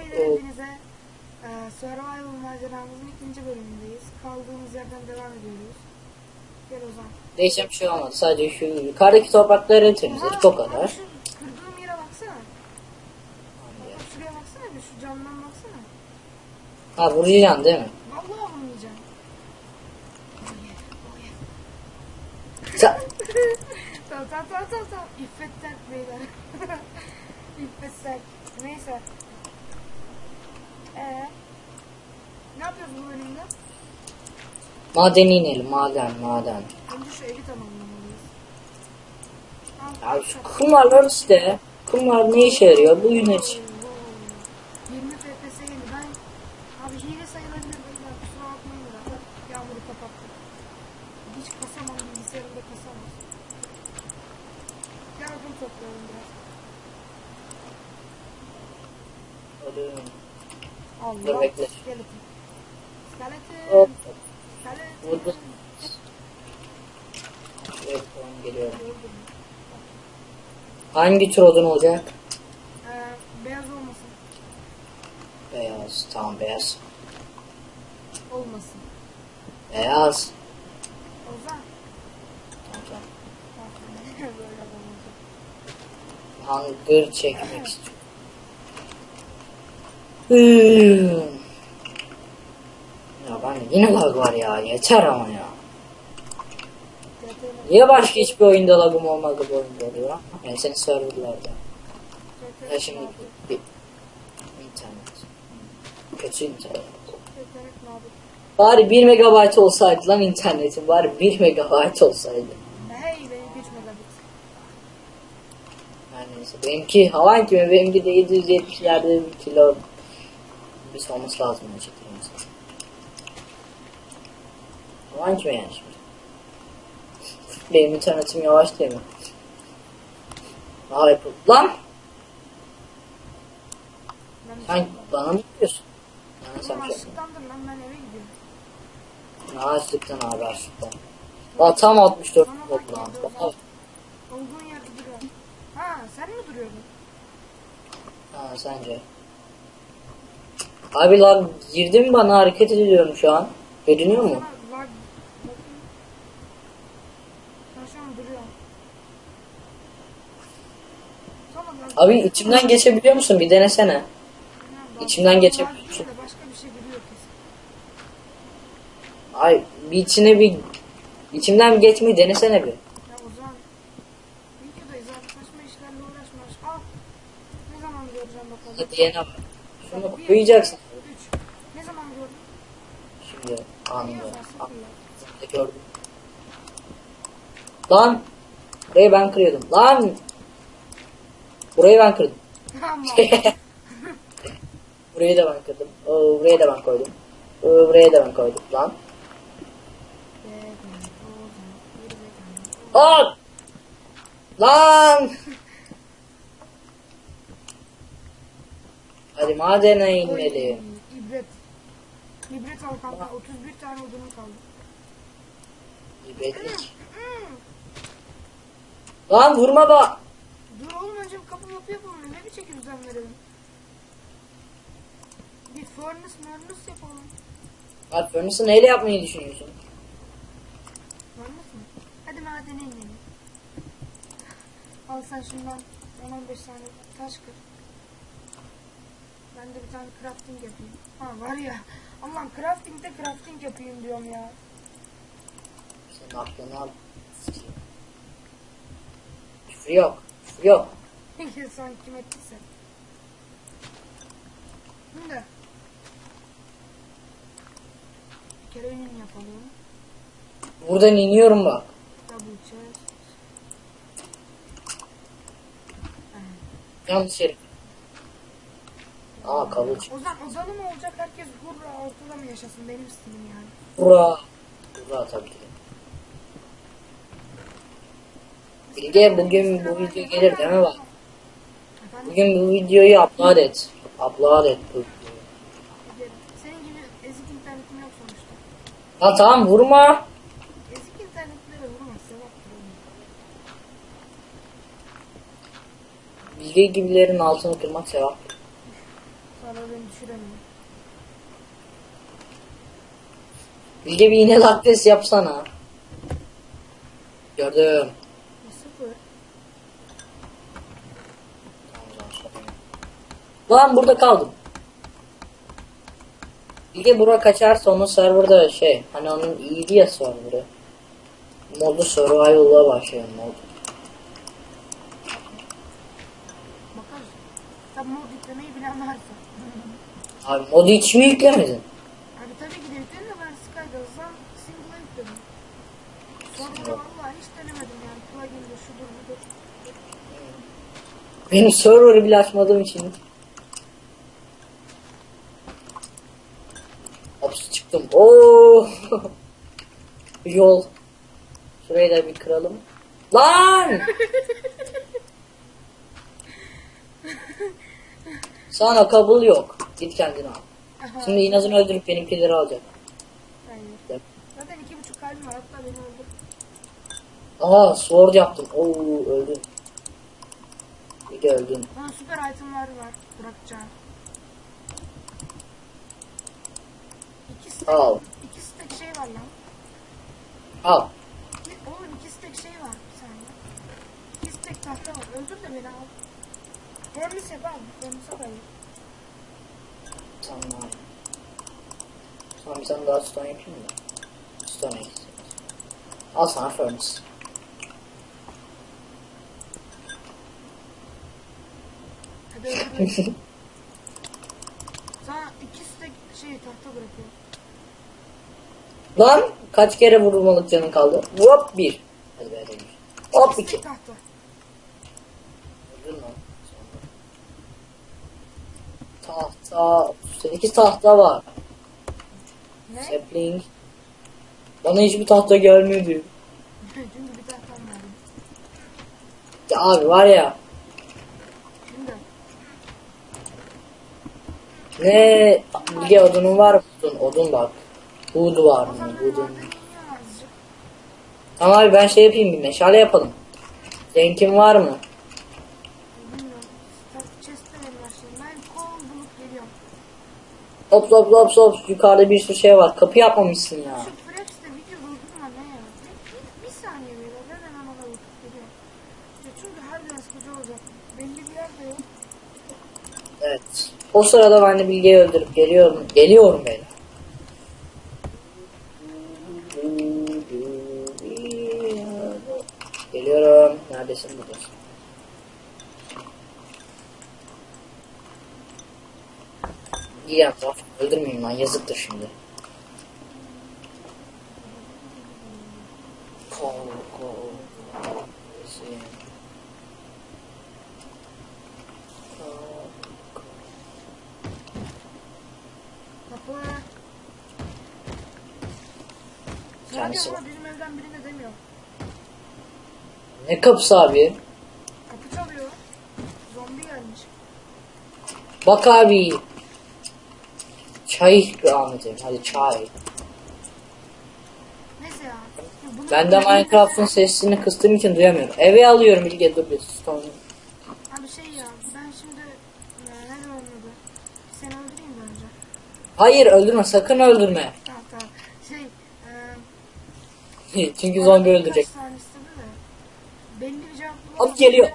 beyler hepinize e, Survival maceramızın ikinci bölümündeyiz. Kaldığımız yerden devam ediyoruz. Gel Ozan. Değişen bir şey olmadı. Sadece şu yukarıdaki toprakları temizledik o kadar. şu kırdığım yere baksana. Bak şuraya baksana bir şu camdan baksana. Ha vuracaksın değil mi? Vallahi vurmayacağım. Oh yeah, oh yeah. Sen... tamam tamam tamam tamam. İffet terk beyler. İffet terk. Neyse. Ee, ne yapıyoruz bu bölümde? Madene inelim maden maden. Önce şu evi tamamlamalıyız. Al, Ya şu kumlarlar işte. Kumlar ne işe yarıyor? Bu yün için. 20 FPS yeni. Ben abi hile sayılabilir beyler. Kusura bakmayın da. Yağmuru kapattım. Hiç kasamam bilgisayarımda kasamaz. Yardım toplayalım biraz. Allah. Dur, bekle. Skeleton. Skeleton. Hop. Skeleton. Evet tamam geliyorum. Hangi tür odun olacak? Ee, beyaz olmasın. Beyaz. Tamam beyaz. Olmasın. Beyaz. Ozan. Tamam, tamam. Hunger çekmek istiyorum. Hmm. Ya ben yine lag var ya. Yeter ama ya. Niye başka hiçbir oyunda lagım olmadı bu oyunda oluyor? Yani senin serverlarda. Ya şimdi bir internet. Kötü internet. Bari 1 megabayt olsaydı lan internetin. Bari 1 megabayt olsaydı. Hey 3 megabit. Her neyse. Benimki havan kimi? Benimki de 770'lerde bir kilo şey olması lazım gerçekten. Havan kimi yani şimdi? Benim internetim yavaş değil mi? Yapıl. Lan! Sen bana mı diyorsun? Bana sen şey açlıktandır lan ben eve gidiyorum. Açlıktan abi açlıktan. Aa tam 64 Bana bak oldu lan. Olduğun yerde duruyor. Ha sen mi duruyordun? Ha sence? Abi lan girdim bana hareket ediyorum şu an. Görünüyor mu? Lag lag. Abi içimden geçebiliyor musun? Bir denesene. İçimden lag geçebiliyor musun? Ay bir içine bir içimden geçmeyi denesene bir. Hadi yene bak. Şunu koyacaksın. Ne zaman gördün? Şimdi anında. Anında gördüm. Lan! Burayı ben kırıyordum. Lan! Burayı ben kırdım. Burayı da ben kırdım. Oo, burayı da ben koydum. Oo, buraya da ben koydum. Lan! Lan! Lan! Hadi madene inmeli. İbret. İbret al kanka. 31 tane odunum kaldı. İbretlik. Lan vurma da. Dur oğlum önce bir kapı mapı yapalım. Ne bir çeki düzen verelim. Bir furnace furnace yapalım. Abi furnace'ı neyle yapmayı düşünüyorsun? Furnace mı? Hadi madene inelim. Al sen şundan 10-15 tane taş kır. Ben de bir tane crafting yapayım. Ha var ya. Allah'ım crafting'de crafting yapayım diyorum ya. Senin aklını al. Sikeyim. Küfür yok. Küfür yok. Sen kim ettiyse. Şimdi. Bir kere ünlü yapalım. Buradan iniyorum bak. Double chest. Yanlış herif. Aa çıktı. Ozan, Ozan'ı mı olacak herkes hurra ortada mı yaşasın benim stilim yani. Hurra. Hurra tabii ki. Bilge bugün bu video gelir değil mi bak? Efendim? Bugün bu videoyu upload et. Upload et bu videoyu. Senin gibi ezik internetim yok sonuçta. Lan tamam vurma. Ezik internetlere vurma oğlum. Bilge gibilerin altını kırmak sevap. Valla beni düşüremiyor. Bilge bir iğne laktes yapsana. Gördüm. Sıfır. Lan burada kaldım. Bilge bura kaçarsa onun serverda şey hani onun iyiydi ya serverı. Modu survival'a başlayan mod. Bakarız. Tabi mod yüklemeyi bilen varsa. Abi modu hiç mi yüklemedin? Abi tabii ki de yükledim de ben Skydaz'dan single'a yükledim. Sonra valla hiç denemedim yani. Plugin'de şudur budur. Benim server'ı bile açmadığım için. Hapsi çıktım. Oo! Yol. Şurayı da bir kıralım. Lan! Sana kabul yok. Git kendine al. Aha. Şimdi inazını öldürüp benimkileri alacak. Hayır. Zaten iki buçuk kalbim var. Hatta beni öldür. Aha sword yaptım. Oo öldüm. Bir de öldüm. Bana süper itemler var. Bırakacağım. İki stack, Al. iki stack şey var lan. Al. Oğlum iki stack şey var. Bir saniye. İki stack tahta var. Öldür de beni al. Furnace yap abi. Yap abi. Tamam. Sonra bir tane daha stone yapayım mı? Stone eksik. Al sana furnace. Hadi. Sana iki stack şey tahta bırakıyor. Lan kaç kere vurulmalık canın kaldı? Hop bir. Hadi be demiş. Hop İki tahta. Vurdun lan. Tahta. 8 tahta var. Ne? Sapling. Bana hiçbir tahta gelmedi. Çünkü bir tahtam var. Ya abi var ya. Ne bilge odunun var mı? Odun, odun bak. Wood var o mı? zaman Wood'un. iniyor azıcık. Tamam abi ben şey yapayım bir meşale yapalım. Zenkin var mı? Bilmiyorum. Stack chest'te benim başlayayım. Ben kol bulup geliyorum. Hop hop hop hop yukarıda bir sürü şey var. Kapı yapmamışsın ya. Evet. O sırada ben de Bilge'yi öldürüp geliyorum. Geliyorum ben. Geliyorum. Neredesin İyi yaptım. Öldürmeyeyim lan yazıktır şimdi. Kol kol. Ama bizim evden birine demiyor. Ne kapısı abi? Kapı çalıyor. Zombi gelmiş. Bak abi. Çay ikram. Hadi çay. Bunu- Ben de Minecraft'ın sesini kıstığım için duyamıyorum. Eve alıyorum Bilge dur bir stone. Abi şey ya ben şimdi e, ne zaman adı? Seni öldüreyim mi önce? Hayır öldürme sakın öldürme. Tamam tamam. Şey e, Çünkü zombi öldürecek. Birkaç tane istedi de. Belli bir cevap Hop geliyor.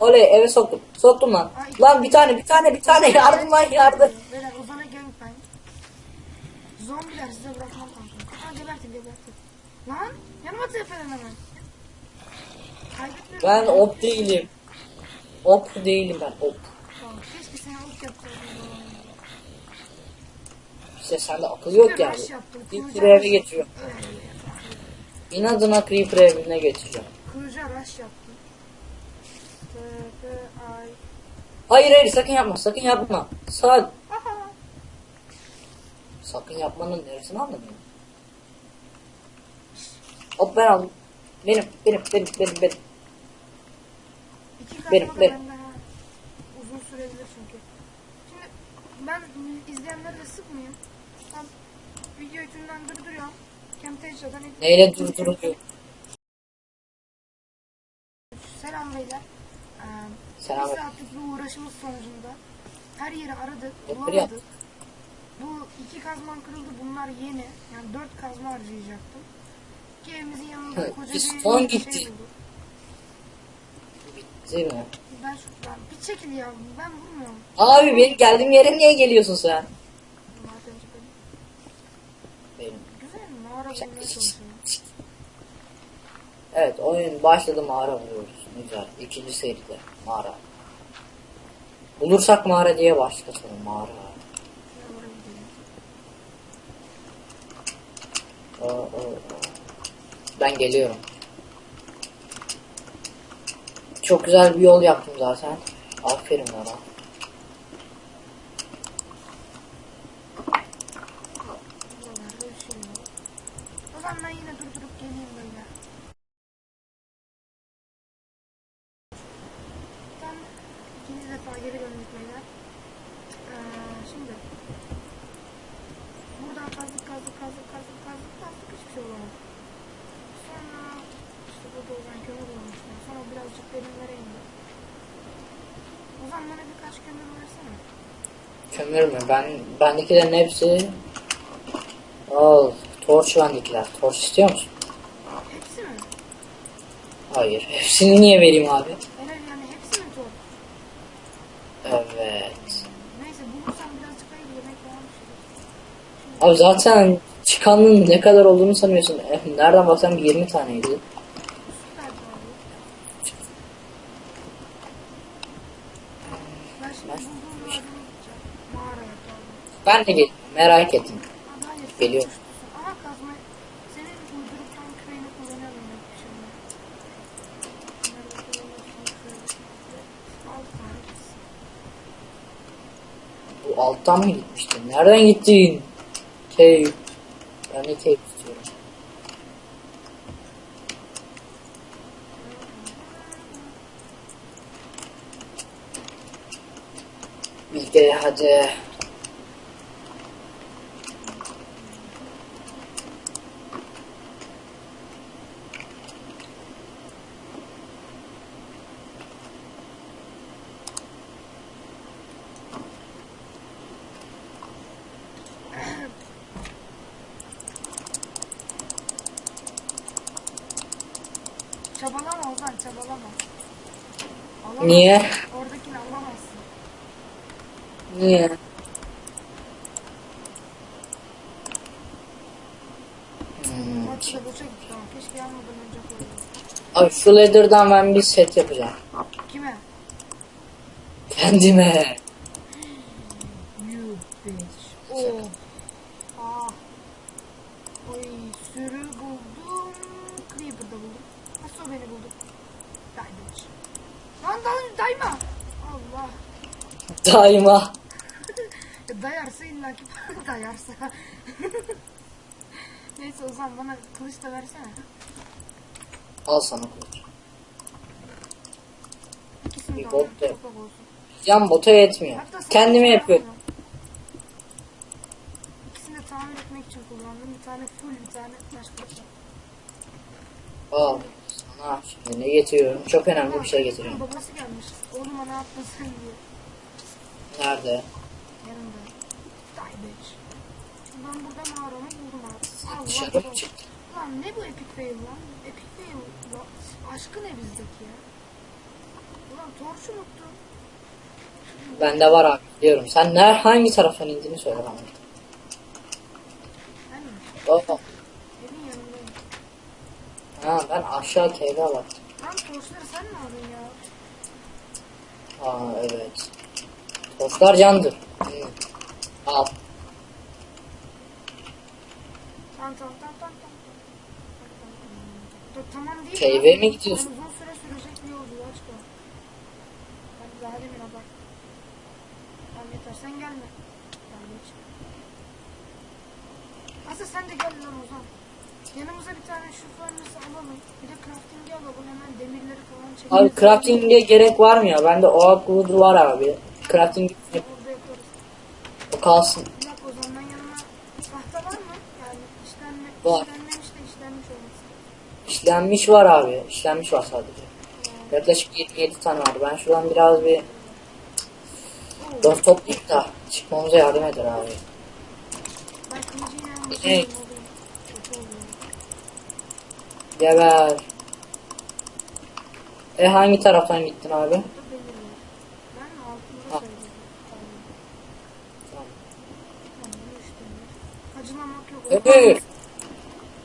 Oley eve soktum. Soktum lan. Lan bir tane bir tane bir tane yardım lan yardım. Beyler gangbang. Zombiler size bırakmam lazım. Aa gebertin gebertin. Lan yanıma tepeden hemen. Kaybetmiyorum. Ben op değilim. Op değilim ben op. Tamam, Keşke sen ok yapsaydın. İşte sende akıl yok yani. Kılıca eve rush getiriyor. yaptım. İnadına Creeper evine getireceğim. Kılıca rush yaptım. Hayır hayır sakın yapma sakın yapma. Sağ. Sakın yapmanın neresini anladın? Hop ben aldım. Benim, benim, benim, benim, benim. İki Benim, benim. ha. Uzun sürebilir çünkü. Şimdi ben izleyenleri de sıkmayayım. Ben video içinden durduruyorum. Camtasia'dan Neyle durdurucu? Selam beyler. Ee, Selam. Bir saatlik bir uğraşımız sonucunda Her yeri aradık, bulamadık. Bu iki kazmam kırıldı, bunlar yeni. Yani dört kazma harcayacaktım. Ki evimizin yanında Hı, koca bir piston şey gitti. bulduk. Bitti mi? Ben şu ben, bir çekil ya, ben vurmuyorum. Abi benim geldiğim yere niye geliyorsun sen? Benim. Güzel? Mağara bulmaya çalışıyorum. Evet oyun başladı mağara buluyoruz. Güzel. İkinci seride mağara. Bulursak mağara diye başlatalım mağara. Ben geliyorum. Çok güzel bir yol yaptım zaten. Aferin bana. Buralarda bir şey yok. O zaman ben yine durdurup geleyim böyle. Ben ikinci defa geri döndük beyler. Ee, şimdi buradan kazdık kazdık kazdık kazdık kazdık kazdık hiçbir şey olamadı. Sonra işte burada o zaman kömür bulmuştum. Sonra birazcık derinlere indi. O zaman bana birkaç kömür versene. Kömür mü? Ben bendekilerin hepsi Al, torç bendekiler. Torç istiyor musun? Hepsi mi? Hayır. Hepsini niye vereyim abi? Helal yani hepsi mi zor? Evet. Neyse bulursam birazcık hayır yemek falan bir şey. Abi zaten çıkanın ne kadar olduğunu sanıyorsun. Eh, Nereden baksam 20 taneydi. Süper abi. Ben şimdi bulduğum vadine gideceğim. Mağaraya kaldım. Ben de gel merak ettim. Geliyor. Bu alttan mı gitmiştin? Nereden gittin? Cave. Ben de cave istiyorum. Bilge hadi. Çabalama. Alamazsın. Niye? Oradakini alamazsın. Niye? Hmm. Maçı da boşa gitti ama keşke yanmadan önce koydum. Abi şu leather'dan ben bir set yapacağım. Kime? Kendime. You bitch. Oh. Ah. Oy sürü buldum. Creeper'da buldum. Nasıl o beni buldu? Die bitch. Lan lan dayma. Allah. Daima. Ya dayarsa illa ki dayarsa. Neyse o zaman bana kılıç da versene. Al sana kılıç. İkisini Bir de bot da- toprak olsun. Can bota yetmiyor. Hatta sana Kendime bir şey yapıyorum. yapmıyorum. İkisini de tamir etmek için kullandım. Bir tane full bir tane taş kılıç. Al. Sana şimdi ne getiriyorum? Çok önemli bir şey getiriyorum. Babası gelmiş. Oğlum ne yaptın sen diye. Nerede? Yanımda. Ben burada mağaramı buldum abi. Dışarı mı çıktın? Lan ne bu epic fail lan? Epic fail. Lan Aşkı ne bizdeki ya? Ulan torç unuttum. Bende var abi biliyorum. Sen ner hangi taraftan indiğini söyle bana. Ben mi? Oh. Evin yanındayım. Ha ben aşağı cave'e baktım. Lan torçları sen mi aldın ya? Aa evet. Tostlar candır. Hmm. Al. Tamam tamam tamam tamam. tamam. Tamam değil. Cave'e lan. mi gidiyorsun? Ben uzun süre sürecek bir yolculuğa çıkalım. Hadi daha demin bak. Tamam yeter sen gelme. Tamam geç. Asıl sen de gel lan Ozan. Yanımıza bir tane şu furnace'ı alalım. Bir de crafting'i alalım. Hemen demirleri falan çekelim. Abi crafting'e gerek var mı ya? Bende oak wood var abi. Crafting yaparız. o kalsın. Dakika o zaman yanıma tahta var mı? Yani işlenme, Var. işlenmiş olması. İşlenmiş var abi. İşlenmiş var sadece. Yaklaşık 27 tane var. Ben şuradan biraz bir Dört toplayıp da çıkmamıza yardım eder abi. Yani Hey. Geber. E hangi taraftan gittin abi? Burada belirli. Ben altında Ha. söyledim. Tamam. Tamam. Tamam, bu işte. Acılamak yok. Evet.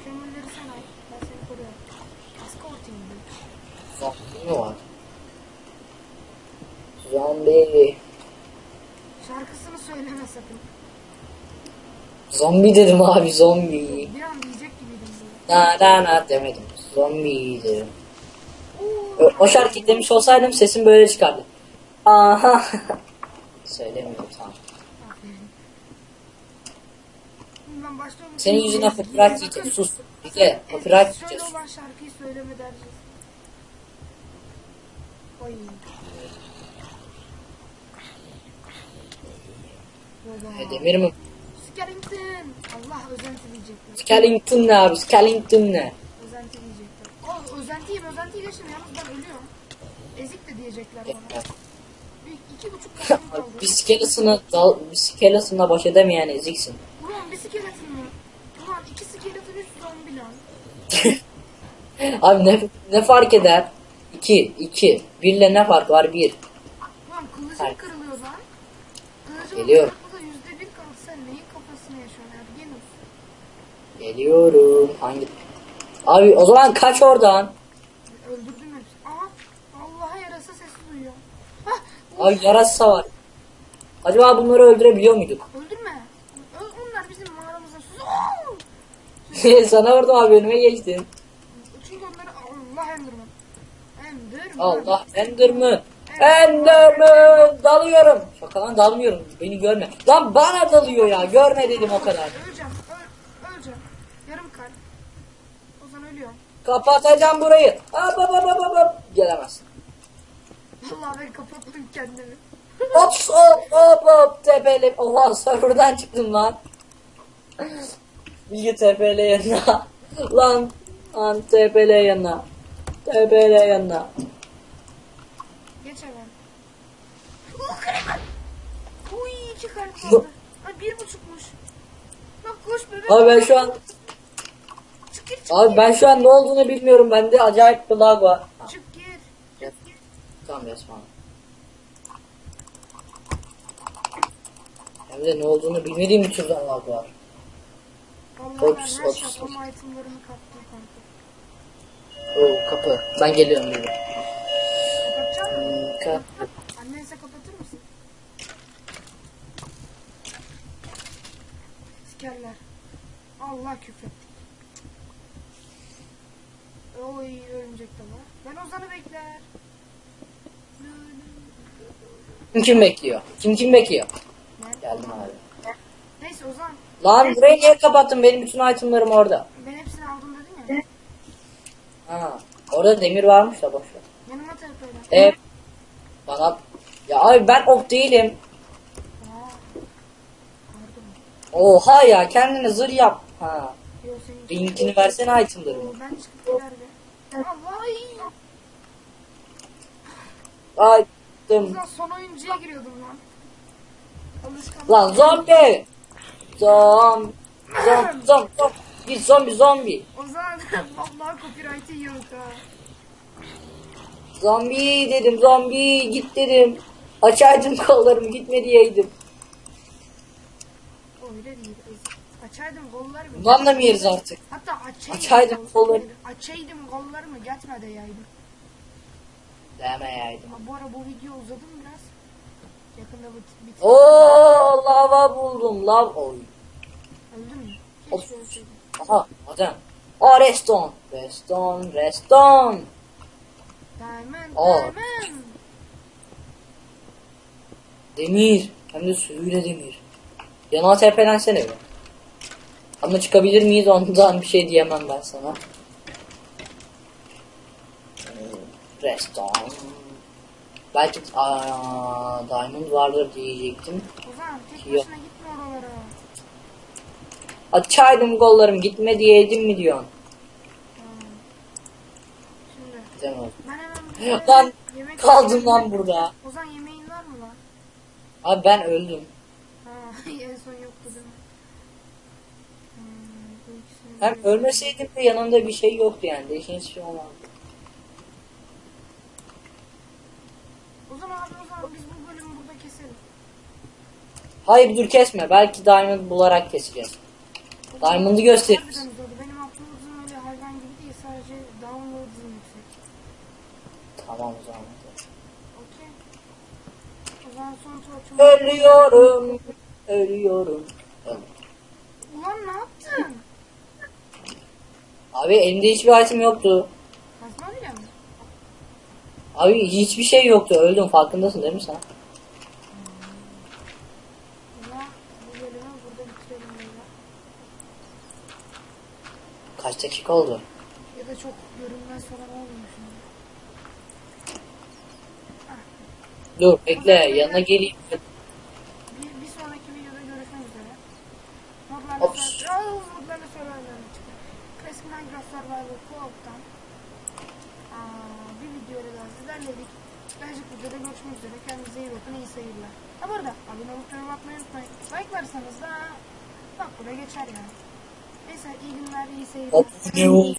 Kömürleri sen al. Ben seni koruyorum. Escorting mi? Zombi mi var? Zombi. Şarkısını söyleme sakın. Zombi dedim abi zombi. Bir an diyecek gibiydim. Na na na demedim. Zombi dedim. O, o şarkıyı demiş olsaydım sesim böyle çıkardı. Aha. Söylemiyorum tamam. Aferin. Şimdi ben başlıyorum. Senin yüzüne copyright yiyeceğiz. Sus. Bir de copyright yiyeceğiz. olan şarkıyı söyleme dereceğiz. Oy. Baba. E, demir mi? Skellington. Allah özenti diyecekler. Skellington ne abi? Skellington ne? Özenti diyecekler. O özentiyim özentiyi geçtim yalnız ben ölüyorum. Ezik de diyecekler bana. İki buçuk kalbim kaldı. Baş edemeyen eziksin. Ulan bir skeleton mu? Ulan iki skeleton üç zombi lan. Abi ne, ne fark eder? 2, 2. 1 ile ne fark var? 1. Ulan kılıcım Hayır. kırılıyor lan. Kılıcım Geliyorum. Bu da yüzde bir kaldı sen neyin kafasını yaşıyorsun ya? Genus. Geliyorum. Hangi? Abi o zaman kaç oradan. Öldürdüm hepsini. Aha Allah'a yarasa sesi duyuyor. Hah Abi yarasa var. Acaba bunları öldürebiliyor muyduk? Ö- Onlar bizim mağaramızda sus. Oo! Sana vurdum abi önüme geçtin. Allah Enderman. Enderman. Allah Enderman. Enderman. Dalıyorum. Şaka lan dalmıyorum. Beni görme. Lan bana dalıyor ya. Görme dedim o kadar. Öleceğim. Öl, öleceğim. Yarım kalp. O zaman ölüyorum. Kapatacağım burayı. Hop hop hop hop hop. Gelemezsin. Vallahi ben kapattım kendimi. Hop hop hop hop tepeli. Oha serverdan çıktım lan. Bilgi tepele yanına. Lan lan tepele yanına. Tepele yanına. Geç hemen. Uh, kırık. Uy iki kalp kaldı. Ay bir buçukmuş. Bak koş bebek. Abi ben şu an Çık gir çık abi ben şu an ne olduğunu bilmiyorum. Bende acayip bir lag var. Çık gir. Tamam resmen. Hem de ne olduğunu bilmediğim bir türden lag var. Vallahi ben Ops, her ops. şapama itemlarımı kaptım kanka. Oo kapı. Ben geliyorum bir. Kapatacak mısın? Hmm, kapı. Annense kapatır mısın? Sikerler. Allah küfrettik. Oy örümcek de var. Ben Ozan'ı bekler. Kim kim bekliyor? Kim kim bekliyor? Ne? Geldim abi. Neyse Ozan. Lan burayı niye kapattın? Benim bütün itemlerim orada. Ben hepsini aldım dedim ya. Ha. Orada demir varmış da boş ver. Yanıma telefonla. E bana ya abi ben ok değilim. Oha ya kendine zırh yap. Ha. Senin. Linkini versene itemlerimi. Oo, Ben çıkıp iyi. Item. Ozan son oyuncuya giriyordum lan. Alışkanlık. Lan zombi. Zom. Zom zom zom. Bir zombi zombi. Ozan vallahi copyright'ı yiyorduk ha. Zombi dedim zombi git dedim. Açaydım kollarımı gitme diyeydim. Öyle değil. Açaydım kollarımı. Bundan da mı yeriz artık? Hatta açaydım, Açaydım kolları. Açaydım kollarımı gitme de yaydım. Demeyeydim. Ama bu ara bu video uzadı mı biraz? Yakında bit bit. Oo lava buldum lav oy. Öldü mü? Of. Keşke ölseydim. Aha adam. Aa reston. Reston reston. Diamond, Aa. diamond. Demir. Hem de suyuyla demir. Yanına tepelensene be. Ama çıkabilir miyiz ondan bir şey diyemem ben sana. Reston. Belki aa, diamond vardır diyecektim. Ozan tek başına gitme oralara. Açaydım kollarım gitme diyeydim mi diyorsun? Ben hemen Lan yemek kaldım lan burada. Ozan yemeğin var mı lan? Abi ben öldüm. Ha, en son yoktu değil mi? Hmm, bu ikisini Hem de- ölmeseydim de yanımda bir şey yoktu yani. Değişen hiçbir şey olmadı. O zaman abi o zaman biz bu bölümü burada keselim. Hayır dur kesme. Belki diamond bularak keseceğiz. Diamond'ı zordu. Benim upload'um öyle hayvan gibi değil. Sadece download'um yüksek. Tamam o zaman. Okey. O zaman son torçumu... Ölüyorum. Ölüyorum. Öldüm. Ulan ne yaptın? Abi elimde hiçbir item yoktu. Kazma bile mi? Abi hiçbir şey yoktu. Öldüm. Farkındasın değil mi sen? O zaman bu bölümü burada bitirelim böyle. Kaç dakika oldu? Ya da çok görünmez falan olmuyor şimdi. Dur bekle. Yanına geleyim. Bir, bir sonraki videoda görüşmek üzere. Modlarla Ops. Survival'dan çıktı. Klasik Minecraft Survival Co-op'tan bir videoyla daha sizlerleydik. Gelecek videoda görüşmek üzere. Kendinize iyi bakın. iyi seyirler. Ha bu arada abone olup yorum atmayı unutmayın. Like varsanız da bak buraya geçer yani. Neyse iyi günler, iyi seyirler. Abone ol.